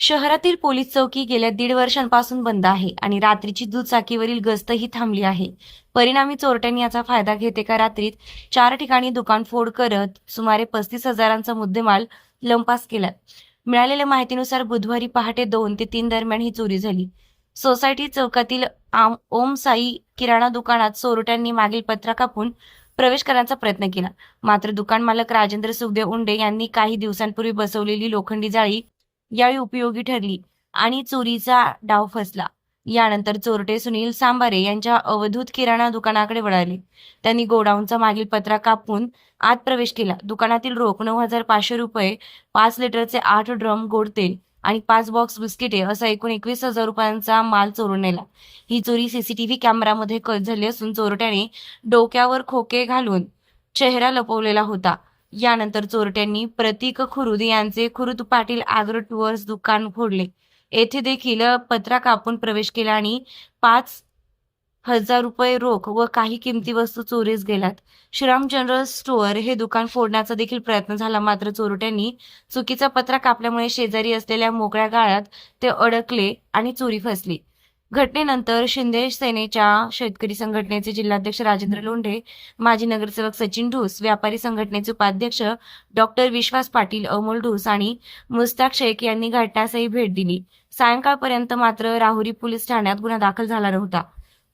शहरातील पोलीस चौकी गेल्या दीड वर्षांपासून बंद आहे आणि रात्रीची दुचाकीवरील गस्तही थांबली आहे. परिणामी चोरट्यांनी याचा फायदा घेत एका रात्रीत? चार ठिकाणी दुकान फोड करत सुमारे पस्तीस हजारांचा मुद्देमाल लंपास केला. मिळालेल्या माहितीनुसार बुधवारी पहाटे दोन ते तीन दरम्यान ही चोरी झाली. सोसायटी चौकातील आम ओम साई किराणा दुकानात चोरट्यांनी मागील पत्रा कापून प्रवेश करण्याचा प्रयत्न केला. मात्र दुकान मालक राजेंद्र सुखदेव उंडे यांनी काही दिवसांपूर्वी बसवलेली लोखंडी जाळी यावेळी उपयोगी ठरली. आणि चोरीचा डाव फसला. यानंतर चोरटे सुनील सांबारे यांच्या अवधूत किराणा दुकानाकडे वळाले. त्यांनी गोडाऊनचा मागील पत्रा कापून आत प्रवेश केला. दुकानातील रोख नऊ हजार पाचशे रुपये पाच लिटरचे आठ ड्रम गोड तेल आणि पाच बॉक्स बिस्किटे असा एकूण एकवीस हजार रुपयांचा माल चोरून नेला. ही चोरी सीसीटीव्ही कॅमेरामध्ये कैद झाली असून चोरट्याने डोक्यावर खोके घालून चेहरा लपवलेला होता. यानंतर चोरट्यांनी प्रतीक खुरुद यांचे खुरुद पाटील आग्रो टूअर्स दुकान फोडले. येथे देखील पत्रा कापून प्रवेश केला आणि पाच हजार रुपये रोख व काही किमती वस्तू चोरीस गेल्यात श्रीराम जनरल स्टोअर हे दुकान फोडण्याचा देखील प्रयत्न झाला मात्र चोरट्यांनी चुकीचा पत्रा कापल्यामुळे शेजारी असलेल्या मोकळ्या गाळ्यात ते अडकले आणि चोरी फसली. घटनेनंतर शिंदे सेनेच्या शेतकरी संघटनेचे जिल्हाध्यक्ष राजेंद्र लोंढे माजी नगरसेवक सचिन ढूस व्यापारी संघटनेचे उपाध्यक्ष डॉक्टर विश्वास पाटील अमोल ढूस आणि मुस्ताक शेख यांनी घटनास्थळी भेट दिली. सायंकाळपर्यंत मात्र राहुरी पोलीस ठाण्यात गुन्हा दाखल झाला नव्हता.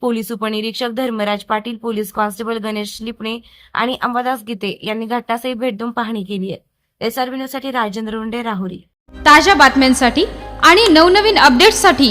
पोलीस उपनिरीक्षक धर्मराज पाटील पोलीस कॉन्स्टेबल गणेश लिपणे आणि अंबादास गीते यांनी घटनास्थळी भेट देऊन पाहणी केली आहे. एसआरबी न्यूजसाठी राजेंद्र लोंढे राहुरी. ताज्या बातम्यांसाठी आणि नवनवीन अपडेट्ससाठी